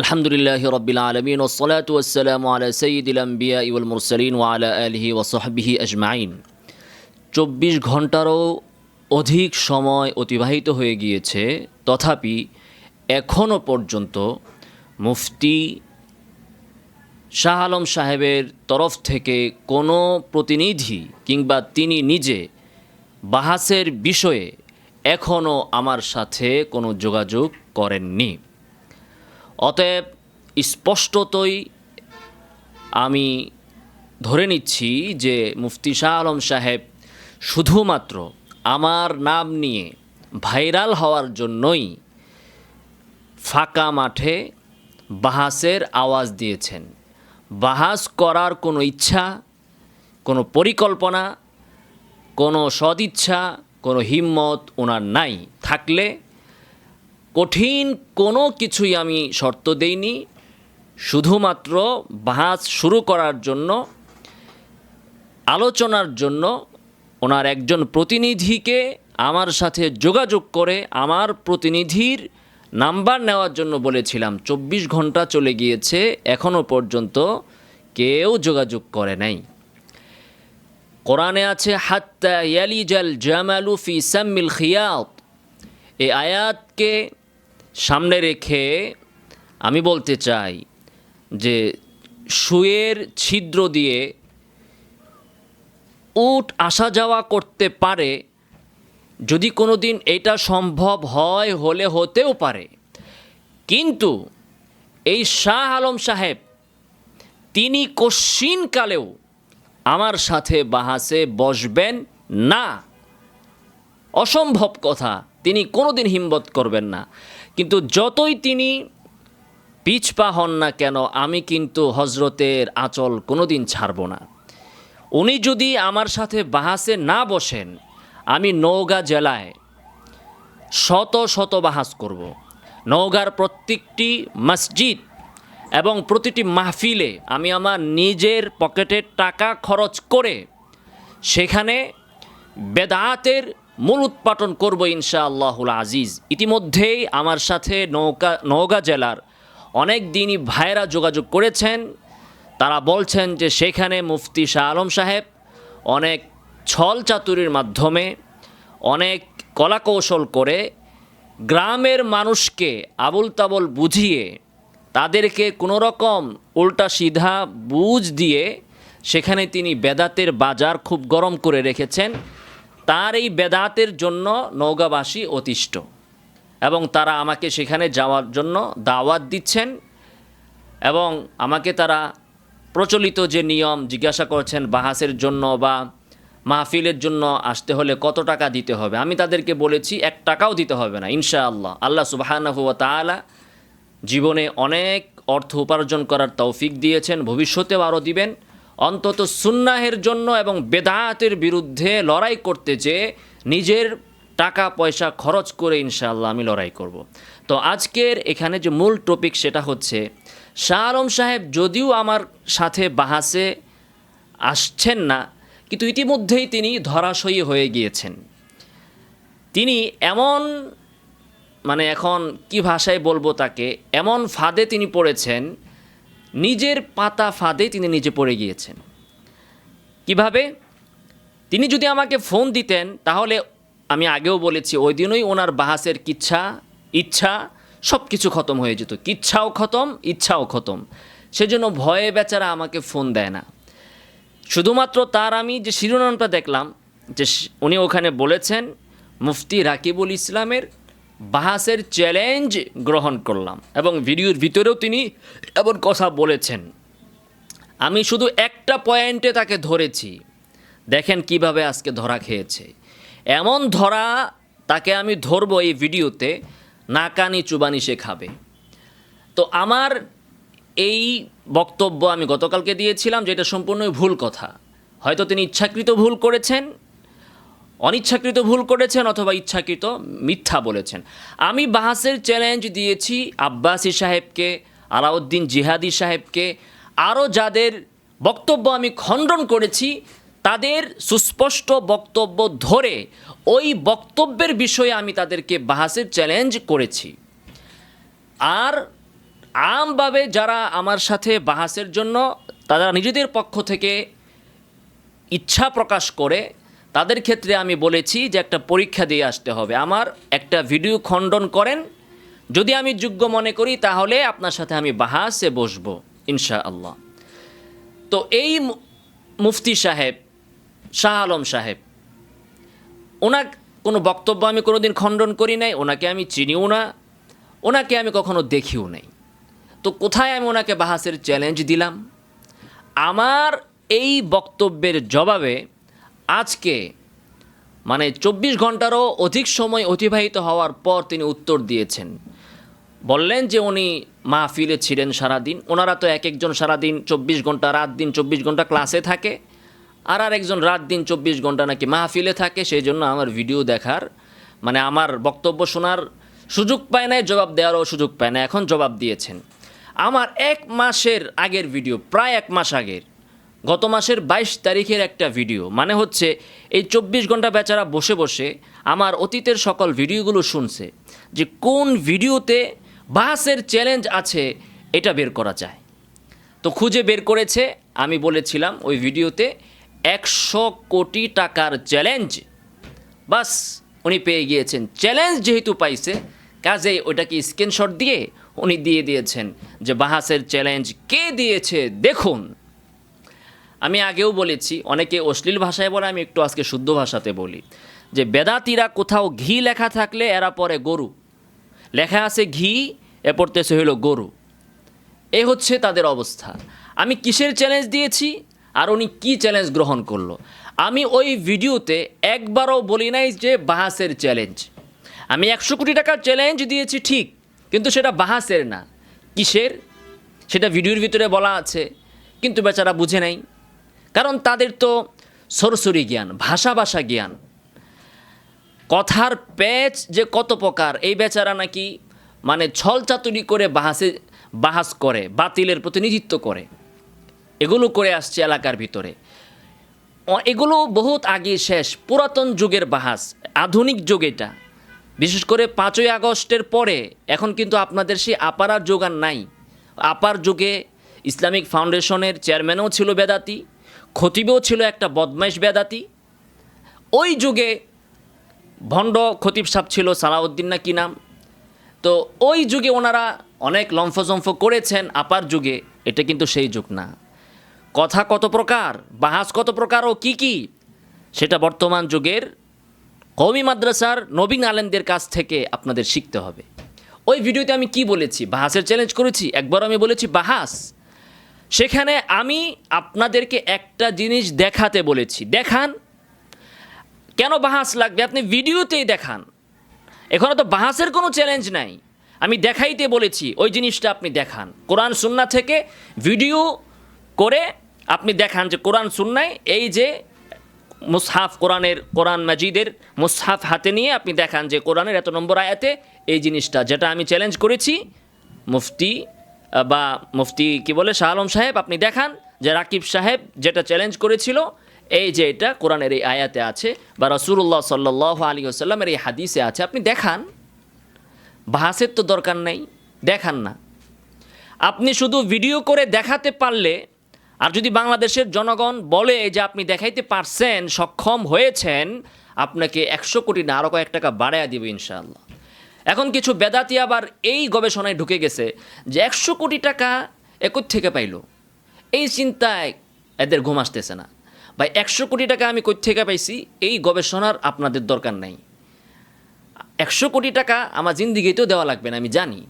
আলহামদুলিল্লাহ রবিল আলমিন ওসলাত ওসালাম আলা সঈদুল আম্বিয়া ইউল মুরসলিন ওয়ালা আলহি ওসহবিহি আজমাইন। চব্বিশ ঘন্টারও অধিক সময় অতিবাহিত হয়ে গিয়েছে, তথাপি এখনও পর্যন্ত মুফতি শাহ আলম সাহেবের তরফ থেকে কোনো প্রতিনিধি কিংবা তিনি নিজে বাহাসের বিষয়ে এখনও আমার সাথে কোনো যোগাযোগ করেননি। অতএব স্পষ্টতই আমি ধরে নিচ্ছি যে মুফতি শাহ আলম সাহেব শুধুমাত্র আমার নাম নিয়ে ভাইরাল হওয়ার জন্যই ফাঁকা মাঠে বাহাসের আওয়াজ দিয়েছেন। বাহাস করার কোনো ইচ্ছা, কোনো পরিকল্পনা, কোনো সদিচ্ছা, কোনো হিম্মত ওনার নাই। থাকলে কঠিন কোনো কিছুই আমি শর্ত দেইনি। শুধুমাত্র বাহাস শুরু করার জন্য, আলোচনার জন্য ওনার একজন প্রতিনিধিকে আমার সাথে যোগাযোগ করে আমার প্রতিনিধির নাম্বার নেওয়ার জন্য বলেছিলাম। চব্বিশ ঘণ্টা চলে গিয়েছে এখনও পর্যন্ত কেউ যোগাযোগ করে নাই। কোরআনে আছে, হাত্তা ইয়ালিজাল জামালু ফি সাম্মিল খিয়াত। এই আয়াতকে সামনে রেখে আমি বলতে চাই যে সুয়ের ছিদ্র দিয়ে উট আসা যাওয়া করতে পারে, যদি কোনো দিন এটা সম্ভব হয় হলে হতেও পারে। কিন্তু এই শাহ আলম সাহেব, তিনি কশিনকালেও আমার সাথে বাহাসে বসবেন না। অসম্ভব কথা, তিনি কোনোদিন হিম্মত করবেন না। কিন্তু যতই তিনি পিছপা হন না কেন, আমি কিন্তু হজরতের আঁচল কোনো দিন ছাড়ব না উনি যদি আমার সাথে বাহাসে না বসেন, আমি নওগাঁ জেলায় শত শত বাহাস করব। নওগাঁর প্রত্যেকটি মসজিদ এবং প্রতিটি মাহফিলে আমি আমার নিজের পকেটের টাকা খরচ করে সেখানে বেদাতের মূল উৎপাটন করব ইনশা আল্লাহুল আজিজ। ইতিমধ্যেই আমার সাথে নৌকা, নওগাঁ জেলার অনেক দিনই ভাইরা যোগাযোগ করেছেন। তারা বলছেন যে সেখানে মুফতি শাহ আলম সাহেব অনেক ছল চাতুরির মাধ্যমে অনেক কলাকৌশল করে গ্রামের মানুষকে আবুল তাবল বুঝিয়ে তাদেরকে কোনো রকম উল্টা সিধা বুঝ দিয়ে সেখানে তিনি বেদাতের বাজার খুব গরম করে রেখেছেন। তার এই বেদাতের জন্য নৌগাবাসী অতিষ্ঠ। এবং তারা আমাকে সেখানে যাওয়ার জন্য দাওয়াত দিচ্ছেন এবং আমাকে তারা প্রচলিত যে নিয়ম জিজ্ঞাসা করছেন, বাহাসের জন্য বা মাহফিলের জন্য আসতে হলে কত টাকা দিতে হবে? আমি তাদেরকে বলেছি, এক টাকাও দিতে হবে না, ইনশাআল্লাহ। আল্লাহ সুবাহানহু তালা জীবনে অনেক অর্থ উপার্জন করার তৌফিক দিয়েছেন, ভবিষ্যতেও আরও দিবেন। অন্তত সুন্নাহের জন্য এবং বেদায়াতের বিরুদ্ধে লড়াই করতে চেয়ে নিজের টাকা, পয়সা খরচ করে ইনশাআল্লাহ আমি লড়াই করব। তো আজকের এখানে যে মূল টপিক সেটা হচ্ছে, শাহ আলম সাহেব যদিও আমার সাথে বাহাসে আসছেন না, কিন্তু ইতিমধ্যেই তিনি ধরাশয়ী হয়ে গিয়েছেন তিনি এমন মানে এখন কি ভাষায় বলব তাকে, এমন ফাঁদে তিনি পড়েছেন নিজের পাতা ফাঁদে তিনি নিজে পড়ে গিয়েছেন। কীভাবে? তিনি যদি আমাকে ফোন দিতেন, তাহলে আমি আগেও বলেছি, ওই দিনই ওনার বাহাসের কিচ্ছা, ইচ্ছা সব কিছু খতম হয়ে যেত। কিচ্ছাও খতম, ইচ্ছাও খতম। সেজন্য ভয়ে বেচারা আমাকে ফোন দেয় না। শুধুমাত্র তার আমি যে শিরোনামটা দেখলাম, যে উনি ওখানে বলেছেন, মুফতি রাকিবুল ইসলামের বাহাসের চ্যালেঞ্জ গ্রহণ করলাম এবং ভিডিওর ভিতরেও তিনি এমন কথা বলেছেন। আমি শুধু একটা পয়েন্টে তাকে ধরেছি। দেখেন কীভাবে আজকে ধরা খেয়েছে। এমন ধরা তাকে আমি ধরবো এই ভিডিওতে, নাকানি চুবানি সে খাবে। তো আমার এই বক্তব্য আমি গতকালকে দিয়েছিলাম, যেটা সম্পূর্ণই ভুল কথা। হয়তো তিনি ইচ্ছাকৃত ভুল করেছেন অনিচ্ছাকৃত ভুল করেছেন অথবা ইচ্ছাকৃত মিথ্যা বলেছেন। আমি বাহাসের চ্যালেঞ্জ দিয়েছি আব্বাসি সাহেবকে, আলাউদ্দিন জিহাদি সাহেবকে, আরও যাদের বক্তব্য আমি খণ্ডন করেছি, তাদের সুস্পষ্ট বক্তব্য ধরে ওই বক্তব্যের বিষয়ে আমি তাদেরকে বাহাসের চ্যালেঞ্জ করেছি। আর আমভাবে যারা আমার সাথে বাহাসের জন্য, তারা নিজেদের পক্ষ থেকে ইচ্ছা প্রকাশ করে তাদের ক্ষেত্রে আমি বলেছি যে একটা পরীক্ষা দিয়ে আসতে হবে। আমার একটা ভিডিও খণ্ডন করেন। যদি আমি যোগ্য মনে করি, তাহলে আপনার সাথে আমি বাহাসে বসবো ইনশা আল্লাহ তো এই মুফতি সাহেব, শাহ আলম সাহেব ওনার কোনো বক্তব্য আমি কোনোদিন খণ্ডন করি নাই, ওনাকে আমি চিনিও না, ওনাকে আমি কখনো দেখিও নাই। তো কোথায় আমি ওনাকে বাহাসের চ্যালেঞ্জ দিলাম? আমার এই বক্তব্যের জবাবে আজকে মানে চব্বিশ ঘন্টারও অধিক সময় অতিবাহিত হওয়ার পর তিনি উত্তর দিয়েছেন। বললেন যে উনি মাহফিলে ছিলেন সারাদিন। ওনারা তো এক একজন সারাদিন চব্বিশ ঘণ্টা, রাত দিন চব্বিশ ঘণ্টা ক্লাসে থাকে আর আর একজন রাত দিন চব্বিশ ঘণ্টা নাকি মাহফিলে থাকে। সেই জন্য আমার ভিডিও দেখার মানে আমার বক্তব্য শোনার সুযোগ পায় না জবাব দেওয়ারও সুযোগ পায় না এখন জবাব দিয়েছেন। আমার এক মাসের আগের ভিডিও, প্রায় এক মাস আগের। গত মাসের বাইশ তারিখের একটা ভিডিও। মানে হচ্ছে, এই চব্বিশ ঘণ্টা বেচারা বসে বসে আমার অতীতের সকল ভিডিওগুলো শুনছে, যে কোন ভিডিওতে বাহাসের চ্যালেঞ্জ আছে এটা বের করা যায়। তো খুঁজে বের করেছে, আমি বলেছিলাম ওই ভিডিওতে একশো কোটি টাকার চ্যালেঞ্জ। বাস, উনি পেয়ে গিয়েছেন। চ্যালেঞ্জ যেহেতু পাইছে কাজে ওইটাকে স্ক্রিনশট দিয়ে উনি দিয়ে দিয়েছেন যে বাহাসের চ্যালেঞ্জ কে দিয়েছে, দেখুন। আমি আগেও বলেছি, অনেকে অশ্লীল ভাষায় বলে, আমি একটু আজকে শুদ্ধ ভাষাতে বলি। যে বেদাতিরা কোথাও ঘি লেখা থাকলে এরা পরে গরু। লেখা আছে ঘি, এ পড়তেছে হইল গরু। এ হচ্ছে তাদের অবস্থা। আমি কিসের চ্যালেঞ্জ দিয়েছি আর উনি কি চ্যালেঞ্জ গ্রহণ করল? আমি ওই ভিডিওতে একবারও বলি নাই যে বাহাসের চ্যালেঞ্জ আমি একশো কোটি টাকার চ্যালেঞ্জ দিয়েছি ঠিক, কিন্তু সেটা বাহাসের না। কিসের? সেটা ভিডিওর ভিতরে বলা আছে, কিন্তু বেচারা বুঝে নাই। কারণ তাদের তো সরসরি জ্ঞান, ভাষা ভাষা জ্ঞান। কথার প্যাচ যে কত প্রকার, এই বেচারা নাকি মানে ছলচাতুরি করে বাহাসে বাহাস করে, বাতিলের প্রতিনিধিত্ব করে। এগুলো করে আসছে এলাকার ভিতরে। এগুলো বহুত আগে শেষ, পুরাতন যুগের বাহাস আধুনিক যুগ এটা। বিশেষ করে পাঁচই আগস্টের পরে, এখন কিন্তু আপনাদের সেই আপারার যুগ আর নাই। আপার যুগে ইসলামিক ফাউন্ডেশনের চেয়ারম্যানও ছিল বেদাতি খতিবেও ছিল একটা বদমাইশ বেদাতি। ওই যুগে ভণ্ড খতিব সাহ ছিল সালাউদ্দিন না কি নাম। তো ওই যুগে ওনারা অনেক লম্ফজম্ফ করেছেন, আপার যুগে এটা কিন্তু সেই যুগ না। কথা কত প্রকার, বাহাস কত প্রকার ও কি কি, সেটা বর্তমান যুগের কওমি মাদ্রাসার নবীন আলেমদের কাছ থেকে আপনাদের শিখতে হবে। ওই ভিডিওতে আমি কি বলেছি, বাহাসের চ্যালেঞ্জ করেছি, একবার আমি বলেছি বাহাস। সেখানে আমি আপনাদেরকে একটা জিনিস দেখাতে বলেছি। দেখান। কেন বাহাস লাগবে? আপনি ভিডিওতেই দেখান। এখানে তো বাহাসের কোনো চ্যালেঞ্জ নাই। আমি দেখাইতে বলেছি, ওই জিনিসটা আপনি দেখান। কোরআন সুন্না থেকে ভিডিও করে আপনি দেখান যে কোরআন সুন্নায় এই যে মুসহাফ কোরআনের, কোরআন মাজিদের মুসহাফ হাতে নিয়ে আপনি দেখান যে কোরআনের এত নম্বর আয়াতে এই জিনিসটা, যেটা আমি চ্যালেঞ্জ করেছি, মুফতি বা মুফতি কি বলে, শাহ আলম সাহেব, আপনি দেখান যে রাকিব সাহেব যেটা চ্যালেঞ্জ করেছিল, এই যে এটা কোরআনের এই আয়াতে আছে বা রসুল্লাহ সাল্লাহ আলী আসাল্লামের এই হাদিসে আছে। আপনি দেখান, বাহাসের তো দরকার নেই, দেখান না। আপনি শুধু ভিডিও করে দেখাতে পারলে, আর যদি বাংলাদেশের জনগণ বলে যে আপনি দেখাইতে পারছেন, সক্ষম হয়েছেন, আপনাকে একশো কোটি না আরও কয়েক টাকা বাড়াইয়া দিবে ইনশাআল্লাহ। এখন কিছু বেদাতি আবার এই গবেষণায় ঢুকে গেছে যে একশো কোটি টাকা একর থেকে পাইলো? এই চিন্তায় এদের ঘুম আসতেছে না। ভাই, একশো কোটি টাকা আমি কই থেকে পাইছি? এই গবেষণার আপনাদের দরকার নাই। একশো কোটি টাকা আমার জিন্দিগিতেও দেওয়া লাগবে না, আমি জানি।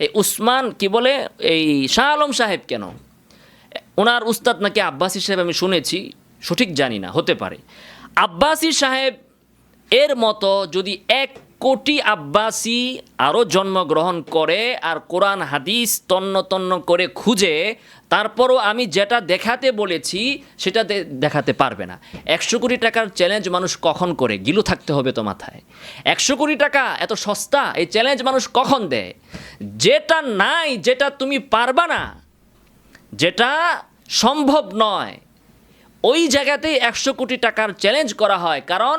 এই উসমান কি বলে? এই শাহ আলম সাহেব কেন? ওনার উস্তাদ নাকি আব্বাসী সাহেব আমি শুনেছি, সঠিক জানি না, হতে পারে। আব্বাসী সাহেব এর মতো যদি এক কোটি আব্বাসী আরও জন্মগ্রহণ করে আর কোরআন হাদিস তন্ন তন্ন করে খুঁজে, তারপরও আমি যেটা দেখাতে বলেছি সেটা দেখাতে পারবে না। একশো কোটি টাকার চ্যালেঞ্জ মানুষ কখন করে? গিলু থাকতে হবে তো মাথায়। একশো কোটি টাকা এত সস্তা, এই চ্যালেঞ্জ মানুষ কখন দেয়? যেটা নাই, যেটা তুমি পারবা না, যেটা সম্ভব নয়, ওই জায়গাতেই একশো কোটি টাকার চ্যালেঞ্জ করা হয়। কারণ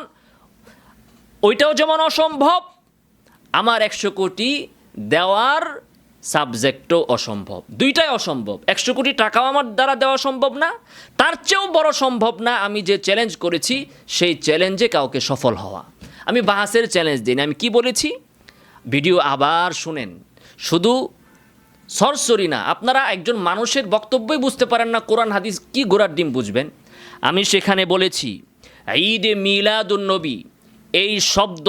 ওইটাও যেমন অসম্ভব, আমার একশো কোটি দেওয়ার সাবজেক্টও অসম্ভব। দুইটাই অসম্ভব। একশো কোটি টাকাও আমার দ্বারা দেওয়া সম্ভব না, তার চেয়েও বড় সম্ভব না আমি যে চ্যালেঞ্জ করেছি, সেই চ্যালেঞ্জে কাউকে সফল হওয়া। আমি বাহাসের চ্যালেঞ্জ দিই আমি কি বলেছি? ভিডিও আবার শুনেন। শুধু সরসরি না, আপনারা একজন মানুষের বক্তব্যই বুঝতে পারেন না কোরআন, হাদিস কি গোড়ার ডিম বুঝবেন। আমি সেখানে বলেছি, ঈদে মিলাদুন্নবী এই শব্দ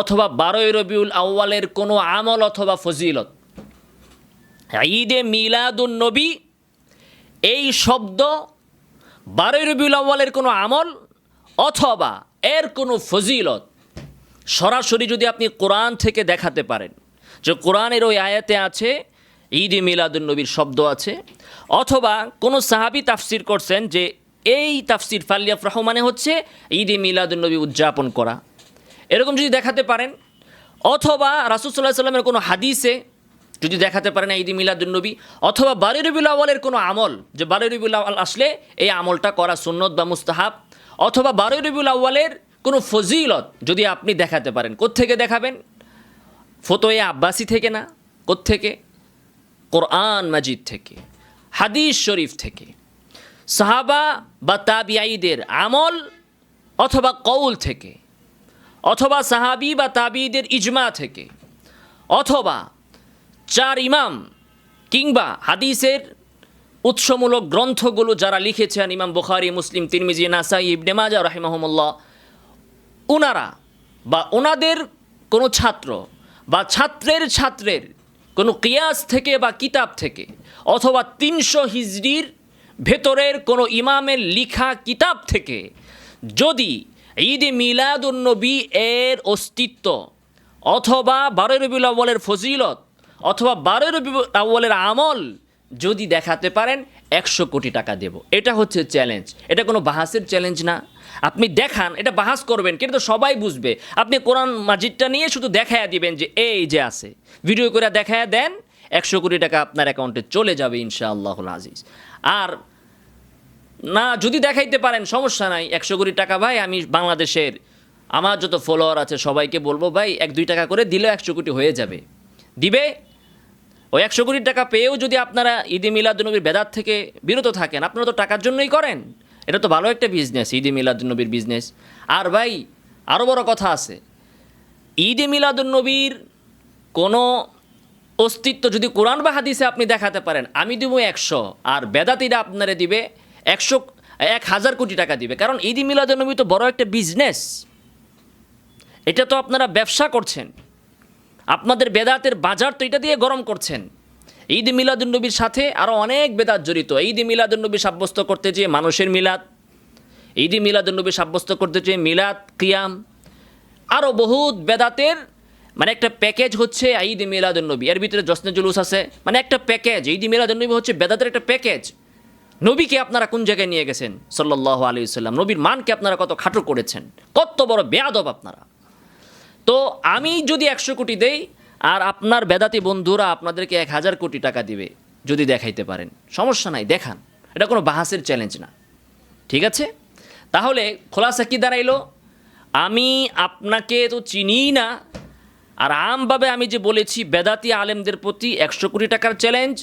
অথবা বারোই রবিউল আউ্বালের কোনো আমল অথবা ফজিলত। ঈদে মিলাদুন্নবী এই শব্দ বারোই রবিউল আউ্বালের কোনো আমল অথবা এর কোনো ফজিলত সরাসরি যদি আপনি কোরআন থেকে দেখাতে পারেন যে কোরআনের ওই আয়াতে আছে, ঈদ মিলাদুল নবীর শব্দ আছে, অথবা কোনো সাহাবি তাফসির করছেন যে এই তাফসির ফালিয়াফ রহমানে হচ্ছে ঈদ মিলাদুল নবী উদযাপন করা। এরকম যদি দেখাতে পারেন, অথবা রাসুসাল্লাহ সাল্লামের কোনো হাদিসে যদি দেখাতে পারেন ঈদ মিলাদুল নবী, অথবা বারো রবিউল আওয়ালের কোনো আমল, যে বারো রবিউল আওয়াল আসলে এই আমলটা করা সুন্নত বা মুস্তাহাব, অথবা বারো রবিউল আউ্বালের কোনো ফজিলত যদি আপনি দেখাতে পারেন, কোত্থেকে দেখাবেন? ফতোয়ে আব্বাসি থেকে না? কোত্থেকে? কোরআন মাজিদ থেকে, হাদিস শরীফ থেকে। সাহাবা বা তাবিআইদের আমল অথবা কৌল থেকে, অথবা সাহাবি বা তাবিদের ইজমা থেকে, অথবা চার ইমাম কিংবা হাদিসের উৎসমূলক গ্রন্থগুলো যারা লিখেছেন, ইমাম বুখারি, মুসলিম, তিরমিজি, নাসাই, ইবনে মাজা রাহিমাহমুল্লাহ ওনারা বা ওনাদের কোনো ছাত্র বা ছাত্রের ছাত্রের কোনো কিয়াস থেকে বা কিতাব থেকে অথবা তিনশো হিজড়ির ভেতরের কোনো ইমামের লিখা কিতাব থেকে যদি ঈদে মিলাদুন্নবী এর অস্তিত্ব অথবা বারো রবিউল আউ্বালের ফজিলত অথবা বারো রবিউল আউ্বালের আমল যদি দেখাতে পারেন, একশো কোটি টাকা দেব। এটা হচ্ছে চ্যালেঞ্জ এটা কোনো বাহাসের চ্যালেঞ্জ না। আপনি দেখান, এটা বাহাস করবেন, কিন্তু সবাই বুঝবে। আপনি কোরআন মাজিদটা নিয়ে শুধু দেখায়া দিবেন যে, এই যে আছে। ভিডিও করে দেখায়া দেন, একশো কোটি টাকা আপনার অ্যাকাউন্টে চলে যাবে ইনশাআল্লাহ আজিজ। আর না, যদি দেখাইতে পারেন, সমস্যা নাই। একশো কোটি টাকা ভাই, আমি বাংলাদেশের, আমার যত ফলোয়ার আছে, সবাইকে বলব ভাই, এক, দুই টাকা করে দিলে একশো কোটি হয়ে যাবে। দিবে? ওই একশো কোটি টাকা পেয়েও যদি আপনারা ঈদে মিলাদুনবীর বেদাত থেকে বিরত থাকেন, আপনারা তো টাকার জন্যই করেন। এটা তো ভালো একটা বিজনেস ঈদে মিলাদুন্নবীর বিজনেস আর ভাই আরও বড় কথা আছে, ঈদে মিলাদুন্নবীর কোনো অস্তিত্ব যদি কোরআন বা হাদিসে আপনি দেখাতে পারেন, আমি দেবো একশো, আর বেদাতিরা আপনারে দিবে একশো, এক হাজার কোটি টাকা দিবে। কারণ ঈদ মিলাদুন্নবী তো বড় একটা বিজনেস এটা তো আপনারা ব্যবসা করছেন। আপনাদের বেদাতের বাজার তো এটা দিয়ে গরম করছেন। ঈদ মিলাদুন্নবীর সাথে আরও অনেক বেদাত জড়িত। ঈদ মিলাদুন্নবী সাব্যস্ত করতে চেয়ে মানুষের মিলাদ ঈদ মিলাদুন্নবী সাব্যস্ত করতে চেয়ে মিলাদ, কিয়াম আরও বহুত বেদাতের মানে একটা প্যাকেজ হচ্ছে ঈদ মিলাদুন্নবী এর ভিতরে জশ্নে জুলুস আছে। মানে একটা প্যাকেজ। ঈদ মিলাদুন্নবী হচ্ছে বেদাতের একটা প্যাকেজ। নবীকে আপনারা কোন জায়গায় নিয়ে গেছেন? সাল্লাহ আলী সাল্লাম নবীর মানকে আপনারা কত খাটো করেছেন? কত বড় বেয়াদব আপনারা। তো আমি যদি একশো কোটি দেই, আর আপনার বেদাতি বন্ধুরা আপনাদেরকে এক হাজার কোটি টাকা দিবে, যদি দেখাইতে পারেন। সমস্যা নাই, দেখান। এটা কোনো বাহাসের চ্যালেঞ্জ না। ঠিক আছে? তাহলে খোলাসা কী দাঁড়াইলো? আমি আপনাকে তো চিনিই না, আর আমভাবে আমি যে বলেছি, বেদাতি আলেমদের প্রতি একশো কোটি টাকার চ্যালেঞ্জ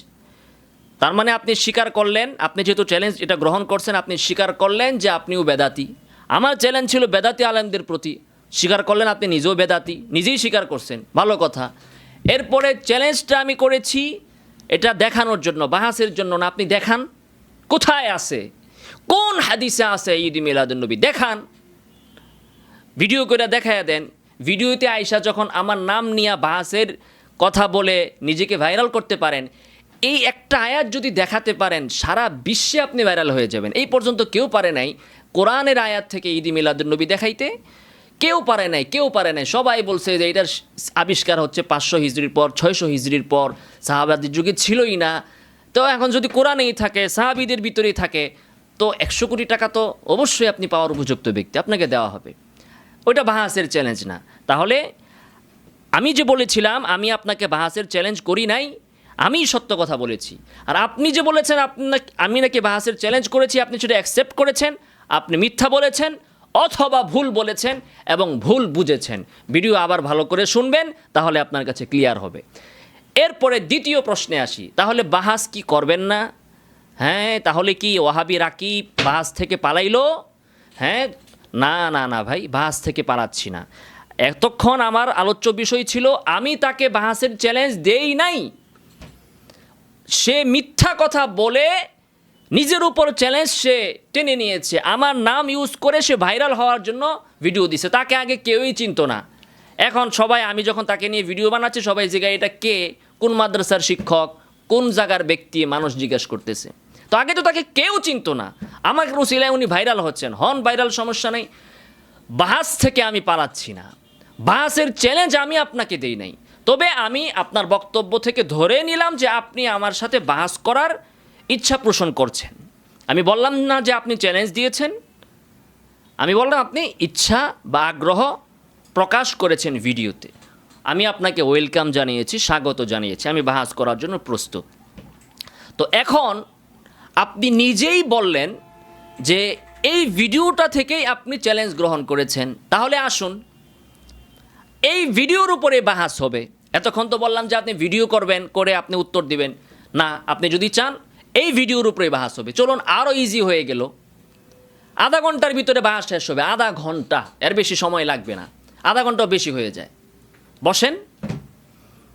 তার মানে আপনি স্বীকার করলেন, আপনি যেহেতু চ্যালেঞ্জ এটা গ্রহণ করছেন, আপনি স্বীকার করলেন যে আপনিও বেদাতি। আমার চ্যালেঞ্জ ছিল বেদাতি আলেমদের প্রতি। স্বীকার করলেন, আপনি নিজেও বেদাতি, নিজেই স্বীকার করছেন। ভালো কথা। এরপরে চ্যালেঞ্জটা আমি করেছি, এটা দেখানোর জন্য, বাহাসের জন্য না, আপনি দেখান, কোথায় আছে? কোন হাদিসে আছে ঈদ মিলাদুন্নবী? দেখান। ভিডিও করে দেখায় দেন। ভিডিওতে আয়সা যখন আমার নাম নিয়ে বাহাসের কথা বলে নিজেকে ভাইরাল করতে পারেন এই একটা আয়াত যদি দেখাতে পারেন, সারা বিশ্বে আপনি ভাইরাল হয়ে যাবেন। এই পর্যন্ত কেউ পারে নাই কোরআনের আয়াত থেকে ঈদি মিলাদুন্নবী দেখাইতে। কেউ পারে নাই, কেউ পারে নাই। সবাই বলছে যে এটার আবিষ্কার হচ্ছে পাঁচশো হিজড়ির পর, ছয়শো হিজড়ির পর। সাহাবাদের যুগে ছিলই না। তো এখন যদি কোরআনেই থাকে, সাহাবিদের ভিতরেই থাকে, তো একশো কোটি টাকা তো অবশ্যই আপনি পাওয়ার উপযুক্ত ব্যক্তি। আপনাকে দেওয়া হবে। ওইটা বাহাসের চ্যালেঞ্জ না। তাহলে আমি যে বলেছিলাম, আমি আপনাকে বাহাসের চ্যালেঞ্জ করি নাই আমি সত্য কথা বলেছি। আর আপনি যে বলেছেন আমি নাকি বাহাসের চ্যালেঞ্জ করেছি, আপনি সেটা অ্যাকসেপ্ট করেছেন, আপনি মিথ্যা বলেছেন, অথবা ভুল বলেছেন এবং ভুল বুঝেছেন। ভিডিও আবার ভালো করে শুনবেন, তাহলে আপনার কাছে ক্লিয়ার হবে। এরপরে দ্বিতীয় প্রশ্নে আসি। তাহলে বাহাস কি করবেন না? হ্যাঁ তাহলে কি ওয়াহাবি রাকিব বাহাস থেকে পালাইলো? হ্যাঁ না না না ভাই, বাহাস থেকে পালাচ্ছি না। এতক্ষণ আমার আলোচ্য বিষয় ছিল, আমি তাকে বাহাসের চ্যালেঞ্জ দেই নাই। সে মিথ্যা কথা বলে নিজের উপর চ্যালেঞ্জ সে টেনে নিয়েছে। আমার নাম ইউজ করে সে ভাইরাল হওয়ার জন্য ভিডিও দিছে। তাকে আগে কেউই চিনতো না। এখন সবাই, আমি যখন তাকে নিয়ে ভিডিও বানাচ্ছি, সবাই জায়গায় এটা কে? কোন মাদ্রাসার শিক্ষক? কোন জায়গার ব্যক্তি? মানুষ জিজ্ঞেস করতেছে। তো আগে তো তাকে কেউ চিনতো না। আমাকে রুসিলায় উনি ভাইরাল হচ্ছেন। হন ভাইরাল সমস্যা নেই। বাহাস থেকে আমি পালাচ্ছি না। বাহাসের চ্যালেঞ্জ আমি আপনাকে দেই নাই। তবে আমি আপনার বক্তব্য থেকে ধরে নিলাম যে আপনি আমার সাথে বাহাস করার ইচ্ছা পোষণ করছেন। আমি বললাম না যে আপনি চ্যালেঞ্জ দিয়েছেন। আমি বললাম, আপনি ইচ্ছা বা আগ্রহ প্রকাশ করেছেন ভিডিওতে। আমি আপনাকে ওয়েলকাম জানিয়েছি, স্বাগত জানিয়েছি। আমি বাহাস করার জন্য প্রস্তুত। তো এখন আপনি নিজেই বললেন যে এই ভিডিওটা থেকেই আপনি চ্যালেঞ্জ গ্রহণ করেছেন। তাহলে আসুন এই ভিডিওর উপরে বাহাস হবে। এতক্ষণ তো বললাম যে আপনি ভিডিও করবেন, করে আপনি উত্তর দিবেন। না, আপনি যদি চান, এই ভিডিওর উপরে বাহাস হবে। চলুন আরও ইজি হয়ে গেল। আধা ঘণ্টার ভিতরে বাহাস শেষ হবে। আধা ঘণ্টা, এর বেশি সময় লাগবে না। আধা ঘন্টাও বেশি হয়ে যায়। বসেন।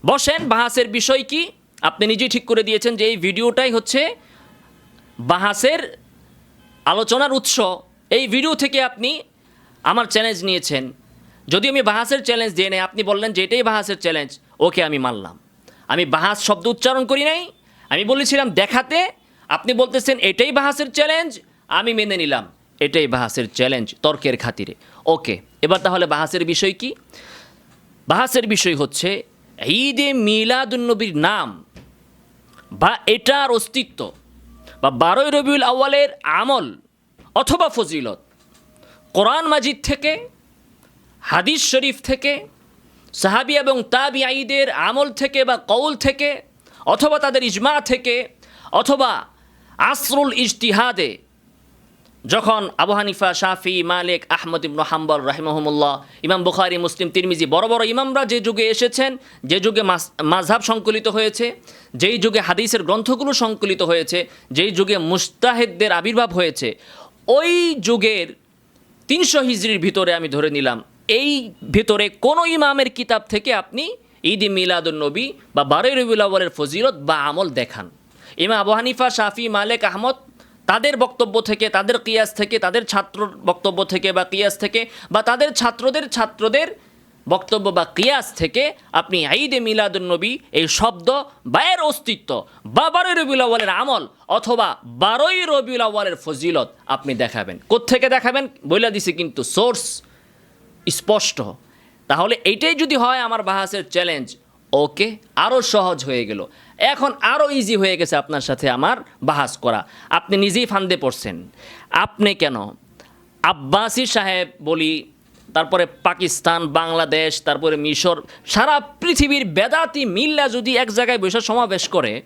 বসেন, বাহাসের বিষয় কি? আপনি নিজেই ঠিক করে দিয়েছেন যে এই ভিডিওটাই হচ্ছে বাহাসের আলোচনার উৎস। এই ভিডিও থেকে আপনি আমার চ্যালেঞ্জ নিয়েছেন। যদি আমি বাহাসের চ্যালেঞ্জ দিয়ে নেই, আপনি বললেন যে এটাই বাহাসের চ্যালেঞ্জ ওকে আমি মানলাম। আমি বাহাস শব্দ উচ্চারণ করি নাই, আমি বলেছিলাম দেখাতে, আপনি বলতেছেন এটাই বাহাসের চ্যালেঞ্জ আমি মেনে নিলাম, এটাই বাহাসের চ্যালেঞ্জ তর্কের খাতিরে। ওকে, এবার তাহলে বাহাসের বিষয় কি? বাহাসের বিষয় হচ্ছে, ঈদে মিলাদুন্নবীর নাম বা এটার অস্তিত্ব বা বারোই রবিউল আউয়ালের আমল অথবা ফজিলত কোরআন মাজিদ থেকে হাদিস শরীফ থেকে, সাহাবি এবং তাবি আইদের আমল থেকে বা কৌল থেকে, অথবা তাদের ইজমা থেকে, অথবা আসরুল ইজতিহাদে, যখন আবু হানিফা, শাফি, মালিক, আহমদ ইবনু হাম্বল রাহিমহমুল্লাহ, ইমাম বুখারি, মুসলিম, তিরমিজি, বড় বড় ইমামরা যে যুগে এসেছেন, যে যুগে মাযহাব সংকলিত হয়েছে, যেই যুগে হাদিসের গ্রন্থগুলো সংকলিত হয়েছে, যেই যুগে মুস্তাহেদদের আবির্ভাব হয়েছে, ওই যুগের তিনশো হিজড়ির ভিতরে আমি ধরে নিলাম এই ভিতরে কোনো ইমামের কিতাব থেকে আপনি ঈদ মিলাদুল নবী বা বারোই রবিউল আউ্বালের ফজিলত বা আমল দেখান। ইমাম আবু হানিফা, শাফি, মালেক, আহমদ তাদের বক্তব্য থেকে, তাদের কিয়াস থেকে, তাদের ছাত্র বক্তব্য থেকে বা কিয়াস থেকে বা তাদের ছাত্রদের ছাত্রদের বক্তব্য বা কিয়াস থেকে আপনি ঈদে মিলাদুল নবী এই শব্দ বা এর অস্তিত্ব বা বারোই রবিউল আউ্বালের আমল অথবা বারোই রবিউল আউ্বালের ফজিলত আপনি দেখাবেন। কোত্থেকে দেখাবেন? বইলা দিছি কিন্তু সোর্স। স্পষ্ট। তাহলে এইটাই যদি হয় আমার বাহাসের চ্যালেঞ্জ ওকে আরও সহজ হয়ে গেল। এখন আরও ইজি হয়ে গেছে আপনার সাথে আমার বাহাস করা। আপনি নিজেই ফান্দে পড়ছেন। আপনি কেন? আব্বাসি সাহেব বলি, তারপরে পাকিস্তান, বাংলাদেশ, তারপরে মিশর, সারা পৃথিবীর বেদাতি মিল্লা যদি এক জায়গায় বসে সমাবেশ করে,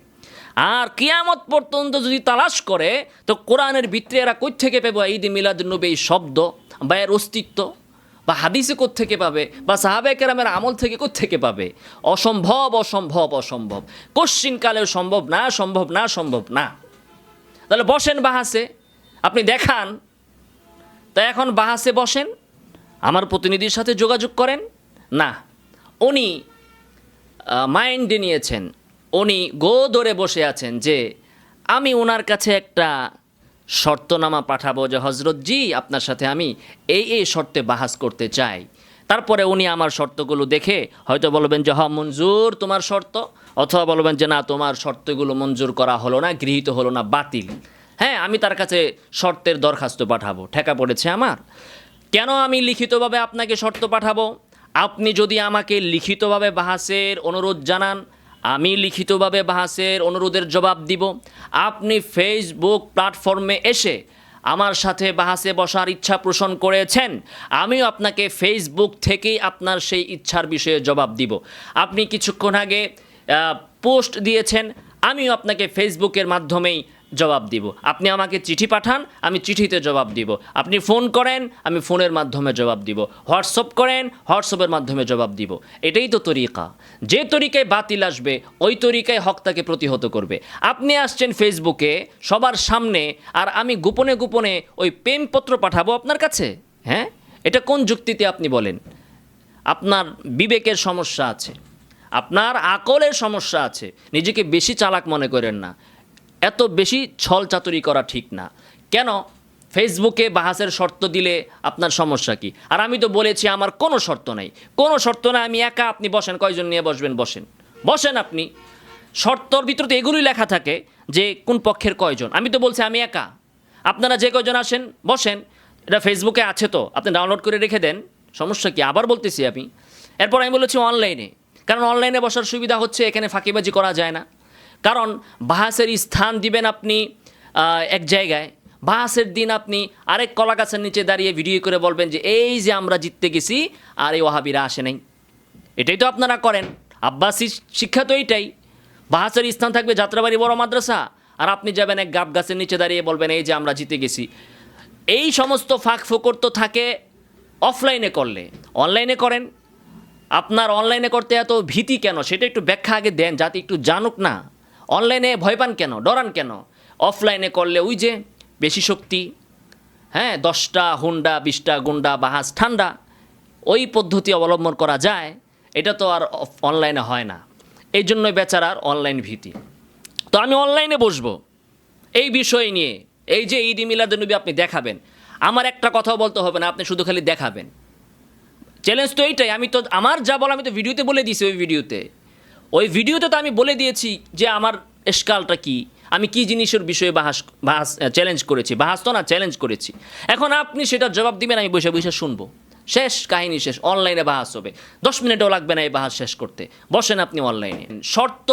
আর কিয়ামত পর্যন্ত যদি তালাশ করে, তো কোরআনের ভিতরে এরা কই থেকে পাবে? ঈদ মিলাদ নবী শব্দ বা এর অস্তিত্ব? বা হাদিসে থেকে পাবে বা সাহাবে কেরামের আমল থেকে থেকে পাবে? অসম্ভব অসম্ভব অসম্ভব। কশ্চিনকালেও সম্ভব না সম্ভব না সম্ভব না। তাহলে বসেন বাহাসে, আপনি দেখান। তা এখন বাহাসে বসেন, আমার প্রতিনিধির সাথে যোগাযোগ করেন? না। উনি মাইন্ডে নিয়েছেন। উনি গো ধরে বসে আছেন যে, আমি ওনার কাছে একটা শর্তনামা পাঠাবো যে হজরত জি, আপনার সাথে আমি এই এই শর্তে বাহাস করতে চাই। তারপরে উনি আমার শর্তগুলো দেখে হয়তো বলবেন যে, হ, মঞ্জুর তোমার শর্ত। অথবা বলবেন যে, না, তোমার শর্তগুলো মঞ্জুর করা হলো না, গৃহীত হলো না, বাতিল। হ্যাঁ আমি তার কাছে শর্তের দরখাস্ত পাঠাবো, ঠেকা পড়েছে আমার। কেন আমি লিখিতভাবে আপনাকে শর্ত পাঠাবো? আপনি যদি আমাকে লিখিতভাবে বাহাসের অনুরোধ জানান আমি লিখিতভাবে বাহাসের অনুরোধের জবাব দিব। আপনি ফেসবুক প্ল্যাটফর্মে এসে আমার সাথে বাহাসে বসার ইচ্ছা পোষণ করেছেন। আমিও আপনাকে ফেসবুক থেকেই আপনার সেই ইচ্ছার বিষয়ে জবাব দিব। আপনি কিছুক্ষণ আগে পোস্ট দিয়েছেন। আমিও আপনাকে ফেসবুকের মাধ্যমেই জবাব দিব। আপনি আমাকে চিঠি পাঠান, আমি চিঠিতে জবাব দিব। আপনি ফোন করেন, আমি ফোনের মাধ্যমে জবাব দিব। হোয়াটসঅ্যাপ করেন, হোয়াটসঅ্যাপের মাধ্যমে জবাব দিব। এটাই তো তরিকা। যে তরিকায় বাতিল আসবে, ওই তরিকায় হক তাকে প্রতিহত করবে। আপনি আসছেন ফেসবুকে, সবার সামনে, আর আমি গোপনে গোপনে ওই প্রেমপত্র পাঠাবো আপনার কাছে? হ্যাঁ? এটা কোন যুক্তিতে আপনি বলেন? আপনার বিবেকের সমস্যা আছে। আপনার আকলের সমস্যা আছে। নিজেকে বেশি চালাক মনে করেন না। এত বেশি ছল চাতুরি করা ঠিক না। কেন? ফেসবুকে বাহাসের শর্ত দিলে আপনার সমস্যা কি? আর আমি তো বলেছি আমার কোনো শর্ত নাই। কোনো শর্ত নাই আমি একা আপনি বসেন, কয়জন নিয়ে বসবেন? বসেন। বসেন আপনি। শর্তর ভিতরে তো এগুলোই লেখা থাকে যে কোন পক্ষের কয়জন। আমি তো বলছি আমি একা। আপনারা যে কয়জন আসেন, বসেন। এটা ফেসবুকে আছে তো। আপনি ডাউনলোড করে রেখে দেন। সমস্যা কি? আবার বলতেছি আমি। এরপর আমি বলেছি অনলাইনে। কারণ অনলাইনে বসার সুবিধা হচ্ছে এখানে ফাঁকিবাজি করা যায় না। কারণ বাহাসের স্থান দিবেন আপনি এক জায়গায়। বাহাসের দিন আপনি আরেক কলা গাছের নিচে দাঁড়িয়ে ভিডিও করে বলবেন যে, এই যে আমরা জিততে গেছি, আর এই ওহাবিরা আসে নাই। এটাই তো আপনারা করেন। আব্বাসি শিক্ষা তো এইটাই। বাহাসের স্থান থাকবে যাত্রাবাড়ি বড় মাদ্রাসা, আর আপনি যাবেন এক গাব গাছের নিচে দাঁড়িয়ে বলবেন, এই যে আমরা জিতে গেছি। এই সমস্ত ফাঁক ফোকর তো থাকে অফলাইনে করলে। অনলাইনে করেন। আপনার অনলাইনে করতে এত ভীতি কেন? সেটা একটু ব্যাখ্যা আগে দেন, যাতে একটু জানুক না। অনলাইনে ভয় পান কেন? ডরান কেন? অফলাইনে করলে ওই যে বেশি শক্তি হ্যাঁ দশটা, হুন্ডা, বিশটা, গুন্ডা বাহাজ ঠান্ডা, ওই পদ্ধতি অবলম্বন করা যায়, এটা তো আর অনলাইনে হয় না। এই জন্যই বেচারার অনলাইন ভীতি। তো আমি অনলাইনে বসবো। এই বিষয় নিয়ে, এই যে ঈদ মিলাদুলনবী আপনি দেখাবেন, আমার একটা কথাও বলতে হবে না, আপনি শুধু খালি দেখাবেন। চ্যালেঞ্জ তো এইটাই, আমি তো, আমার যা বলা আমি তো ভিডিওতে বলে দিয়েছি ওই ভিডিওতে। ওই ভিডিওতে তো আমি বলে দিয়েছি যে আমার এসকালটা কি? আমি কি জিনিসের বিষয়ে বাহাস বাহাস চ্যালেঞ্জ করেছি? বাহাস তো না চ্যালেঞ্জ করেছি। এখন আপনি সেটা জবাব দিবেন, আমি বসে বসে শুনব। শেষ, কাহিনী শেষ অনলাইনে বাহাস হবে। দশ মিনিটও লাগবে না এই বাহাস শেষ করতে। বসেন আপনি অনলাইনে শর্ত,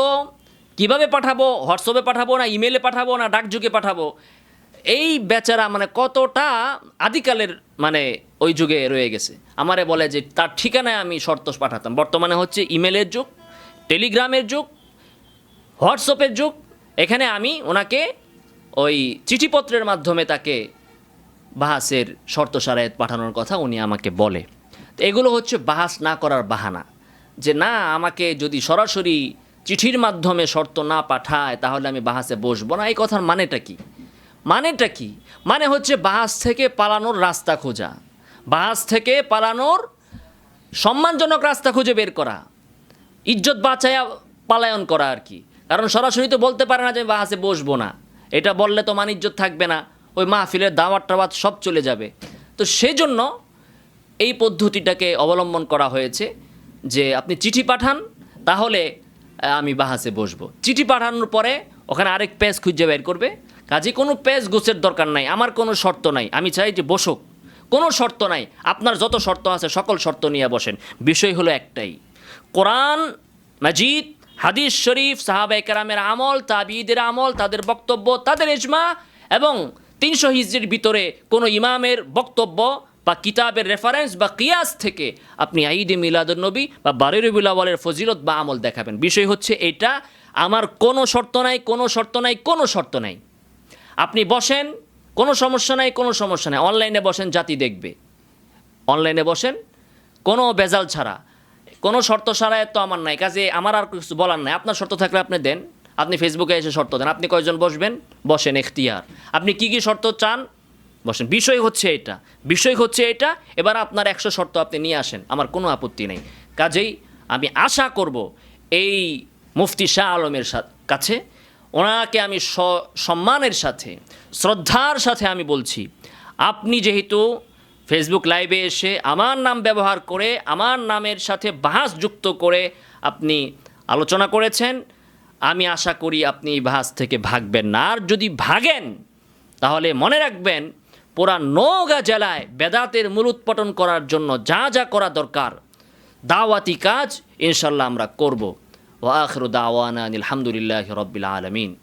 কীভাবে পাঠাবো? হোয়াটসঅ্যাপে পাঠাবো না ইমেলে পাঠাবো না, ডাকযোগে পাঠাবো? এই বেচারা মানে কতটা আদিকালের মানে ওই যুগে রয়ে গেছে। আমারে বলে যে তার ঠিকানায় আমি শর্ত পাঠাতাম। বর্তমানে হচ্ছে ইমেলের যুগ। টেলিগ্রামের যুগ, হোয়াটসঅ্যাপের যুগ, এখানে আমি ওনাকে ওই চিঠিপত্রের মাধ্যমে তাকে বাহাসের শর্ত সারায়ত পাঠানোর কথা উনি আমাকে বলে। তো এগুলো হচ্ছে বাহাস না করার বাহানা। যে না, আমাকে যদি সরাসরি চিঠির মাধ্যমে শর্ত না পাঠায়, তাহলে আমি বাহাসে বসবো না। এই কথার মানেটা কি? মানেটা কি? মানে হচ্ছে বাহাস থেকে পালানোর রাস্তা খোঁজা। বাহাস থেকে পালানোর সম্মানজনক রাস্তা খুঁজে বের করা। ইজ্জত বাঁচায়া পালায়ন করা আর কি। কারণ সরাসরি তো বলতে পারে না যে বাহাসে বসবো না। এটা বললে তো মান ইজ্জত থাকবে না। ওই মাহফিলের দাওয়াত টাওয়াত সব চলে যাবে। তো সেজন্য এই পদ্ধতিটাকে অবলম্বন করা হয়েছে যে আপনি চিঠি পাঠান, তাহলে আমি বাহাসে বসবো। চিঠি পাঠানোর পরে ওখানে আরেক পেজ খুঁজে বের করবে। কাজে কোনো পেজ গোছের দরকার নাই। আমার কোনো শর্ত নাই। আমি চাই যে বসুক। কোনো শর্ত নাই। আপনার যত শর্ত আছে, সকল শর্ত নিয়ে বসেন। বিষয় হলো একটাই। কোরআন, মাজিদ, হাদিস শরীফ সাহাবা একরামের আমল তাবিদের আমল, তাদের বক্তব্য, তাদের ইজমা এবং তিনশো হিজড়ির ভিতরে কোনো ইমামের বক্তব্য বা কিতাবের রেফারেন্স বা কিয়াস থেকে আপনি ঈদে মিলাদুন্নবী বা বারের বিলাওয়ালের ফজিলত বা আমল দেখাবেন। বিষয় হচ্ছে এটা, আমার কোনো শর্ত নাই, কোনো শর্ত নাই, কোনো শর্ত নাই। আপনি বসেন, কোনো সমস্যা নাই, কোনো সমস্যা নাই। অনলাইনে বসেন, জাতি দেখবে। অনলাইনে বসেন, কোনো বেজাল ছাড়া। কোনো শর্ত ছাড়া তো আমার নাই, কাজে আমার আর কিছু বলার নাই। আপনার শর্ত থাকলে আপনি দেন। আপনি ফেসবুকে এসে শর্ত দেন। আপনি কয়জন বসবেন? বসেন এখতিয়ার। আপনি কি কি শর্ত চান? বসেন। বিষয় হচ্ছে এটা। বিষয় হচ্ছে এটা। এবার আপনার একশো শর্ত আপনি নিয়ে আসেন। আমার কোনো আপত্তি নেই। কাজেই আমি আশা করব এই মুফতি শাহ আলমের কাছে ওনাকে আমি সম্মানের সাথে, শ্রদ্ধার সাথে আমি বলছি, আপনি যেহেতু ফেসবুক লাইভে এসে আমার নাম ব্যবহার করে, আমার নামের সাথে বাহাস যুক্ত করে আপনি আলোচনা করেছেন। আমি আশা করি আপনি এই বাহাস থেকে ভাগবেন না। আর যদি ভাগেন, তাহলে মনে রাখবেন, পুরা নওগাঁ জেলায় বেদাতের মূল মূলোৎপাটন করার জন্য যা যা করা দরকার, দাওয়াতি কাজ ইনশাল্লাহ আমরা করব। ও আখরু দাওয়ানা আলহামদুলিল্লাহ রব্বিল আলমিন।